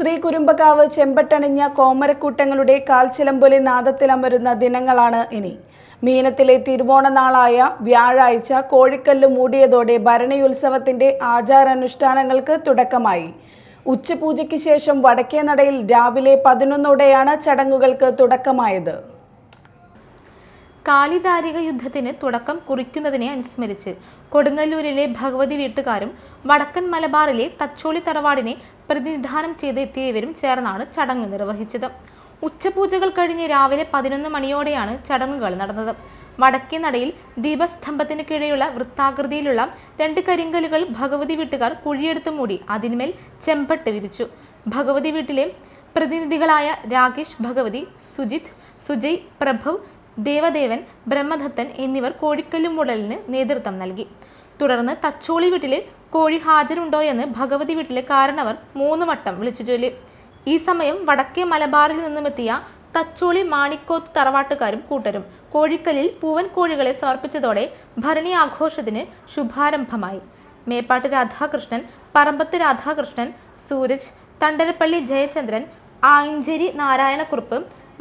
ശ്രീ കുരുമ്പക്കാവ് ചെമ്പട്ടണിഞ്ഞ കോമരക്കൂട്ടങ്ങളുടെ കാൽച്ചിലമ്പൊലി നാദത്തിലമരുന്ന ദിനങ്ങളാണ് ഇനി. മീനത്തിലെ തിരുവോണനാളായ വ്യാഴാഴ്ച കോഴിക്കല്ല് മൂടിയതോടെ ഭരണിയുത്സവത്തിന്റെ ആചാരാനുഷ്ഠാനങ്ങൾക്ക് തുടക്കമായി. ഉച്ചപൂജയ്ക്ക് ശേഷം വടക്കേനടയിൽ രാവിലെ പതിനൊന്നോടെയാണ് ചടങ്ങുകൾക്ക് തുടക്കമായത്. കാളിദാരിക യുദ്ധത്തിന് തുടക്കം കുറിക്കുന്നതിനെ അനുസ്മരിച്ച് കൊടുങ്ങല്ലൂരിലെ ഭഗവതി വീട്ടുകാരും വടക്കൻ മലബാറിലെ തച്ചോളി തറവാടിനെ പ്രതിനിധാനം ചെയ്ത് എത്തിയവരും ചേർന്നാണ് ചടങ്ങ് നിർവഹിച്ചത്. ഉച്ചപൂജകൾ കഴിഞ്ഞ് രാവിലെ പതിനൊന്ന് മണിയോടെയാണ് ചടങ്ങുകൾ നടന്നത്. വടക്കേ നടയിൽ ദീപസ്തംഭത്തിന് കീഴെയുള്ള വൃത്താകൃതിയിലുള്ള രണ്ട് കരിങ്കലുകൾ ഭഗവതി വീട്ടുകാർ കുഴിയെടുത്ത് മൂടി അതിന്മേൽ ചെമ്പട്ട് വിരിച്ചു. ഭഗവതി വീട്ടിലെ പ്രതിനിധികളായ രാകേഷ് ഭഗവതി സുജിത് സുജയ് പ്രഭവ് ദേവദേവൻ ബ്രഹ്മദത്തൻ എന്നിവർ കോഴിക്കല്ലുമുടലിന് നേതൃത്വം നൽകി. തുടർന്ന് തച്ചോളി വീട്ടിൽ കോഴി ഹാജരുണ്ടോ എന്ന് ഭഗവതി വീട്ടിലെ കാരണവർ മൂന്ന് വട്ടം വിളിച്ചു ചൊല്ലി. ഈ സമയം വടക്കേ മലബാറിൽ നിന്നുമെത്തിയ തച്ചോളി മാണിക്കോത്ത് തറവാട്ടുകാരും കൂട്ടരും കോഴിക്കലിൽ പൂവൻ കോഴികളെ സമർപ്പിച്ചതോടെ ഭരണി ആഘോഷത്തിന് ശുഭാരംഭമായി. മേപ്പാട്ട് രാധാകൃഷ്ണൻ പറമ്പത്ത് രാധാകൃഷ്ണൻ സൂരജ് തണ്ടരപ്പള്ളി ജയചന്ദ്രൻ ആയിഞ്ചേരി നാരായണക്കുറുപ്പ്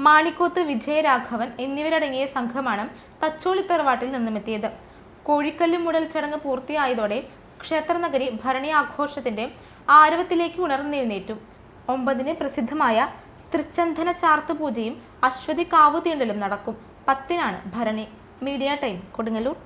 മാണിക്കോത്ത് വിജയരാഘവൻ എന്നിവരടങ്ങിയ സംഘമാണ് തച്ചോളി തറവാട്ടിൽ നിന്നുമെത്തിയത് കോഴിക്കല്ല് മുടൽ ചടങ്ങ് പൂർത്തിയായതോടെ ക്ഷേത്രനഗരി ഭരണി ആഘോഷത്തിന്റെ ആരവത്തിലേക്ക് ഉണർന്നെഴുന്നേറ്റു. ഒമ്പതിന് പ്രസിദ്ധമായ തൃച്ചന്ധന ചാർത്ത് പൂജയും അശ്വതി കാവുതീണ്ടലും നടക്കും. പത്തിനാണ് ഭരണി. Media time Kodungallur.